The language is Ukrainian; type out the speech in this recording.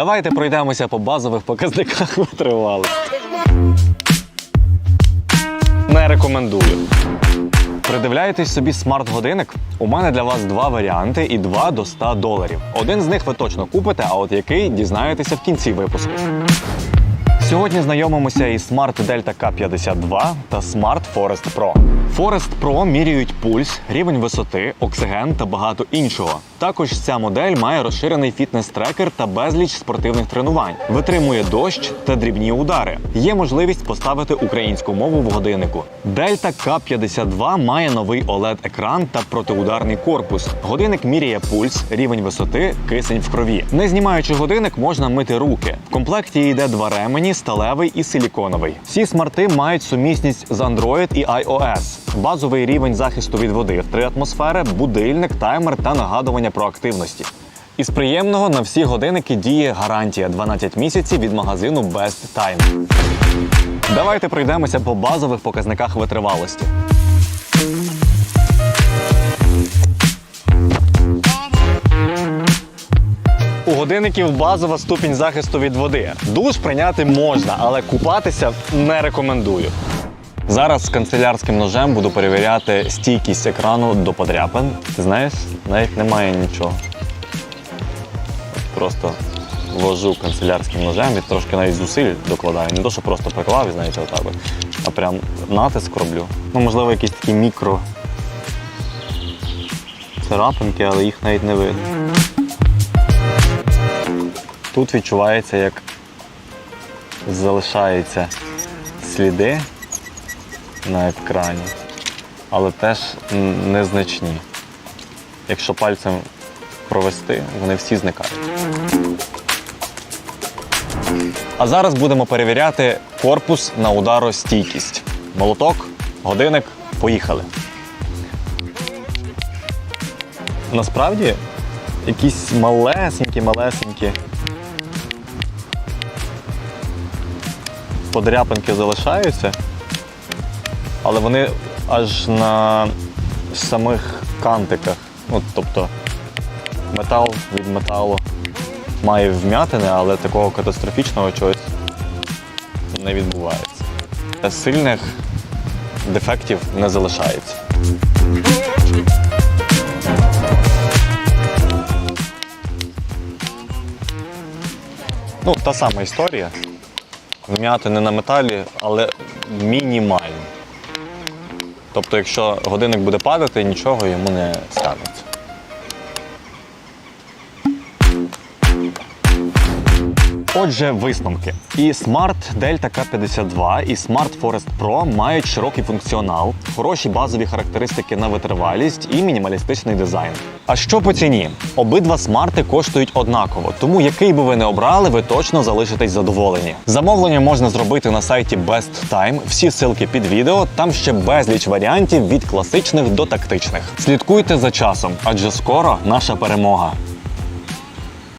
Давайте пройдемося по базових показниках витривалості. Не рекомендую. Придивляєтесь собі смарт-годинник? У мене для вас два варіанти і два до 100 доларів. Один з них ви точно купите, а от який дізнаєтеся в кінці випуску. Сьогодні знайомимося із Smart Delta K52 та Smart Forest Pro. Forest Pro міряють пульс, рівень висоти, оксиген та багато іншого. Також ця модель має розширений фітнес-трекер та безліч спортивних тренувань, витримує дощ та дрібні удари. Є можливість поставити українську мову в годиннику. Delta K52 має новий OLED-екран та протиударний корпус. Годинник міряє пульс, рівень висоти, кисень в крові. Не знімаючи годинник, можна мити руки. В комплекті йде два ремені, сталевий і силіконовий. Всі смарти мають сумісність з Android і iOS. Базовий рівень захисту від води 3 атмосфери, будильник, таймер та нагадування про активності. Із приємного на всі годинники діє гарантія 12 місяців від магазину Best Time. Давайте пройдемося по базових показниках витривалості. У годинників базова ступінь захисту від води. Душ прийняти можна, але купатися не рекомендую. Зараз з канцелярським ножем буду перевіряти стійкість екрану до подряпин. Ти знаєш, навіть немає нічого. Просто ввожу канцелярським ножем і трошки навіть зусиль докладаю. Не то, що просто приклав, знаєте, отак, а прям натиск роблю. Ну, можливо, якісь такі мікро царапинки, але їх навіть не видно. Тут відчувається, як залишаються сліди на екрані, але теж незначні. Якщо пальцем провести, вони всі зникають. А зараз будемо перевіряти корпус на ударостійкість. Молоток, годинник, поїхали. Насправді якісь малесенькі, малесенькі подряпинки залишаються, але вони аж на самих кантиках. От, тобто метал від металу має вм'ятини, але такого катастрофічного чогось не відбувається. Сильних дефектів не залишається. Ну, та сама історія. Вм'ятини на металі, але мінімальні. Тобто, якщо годинник буде падати, нічого йому не станеться. Отже, висновки. І Smart Delta K52, і Smart Forest Pro мають широкий функціонал, хороші базові характеристики на витривалість і мінімалістичний дизайн. А що по ціні? Обидва смарти коштують однаково, тому який би ви не обрали, ви точно залишитесь задоволені. Замовлення можна зробити на сайті Best Time, всі ссылки під відео, там ще безліч варіантів від класичних до тактичних. Слідкуйте за часом, адже скоро наша перемога.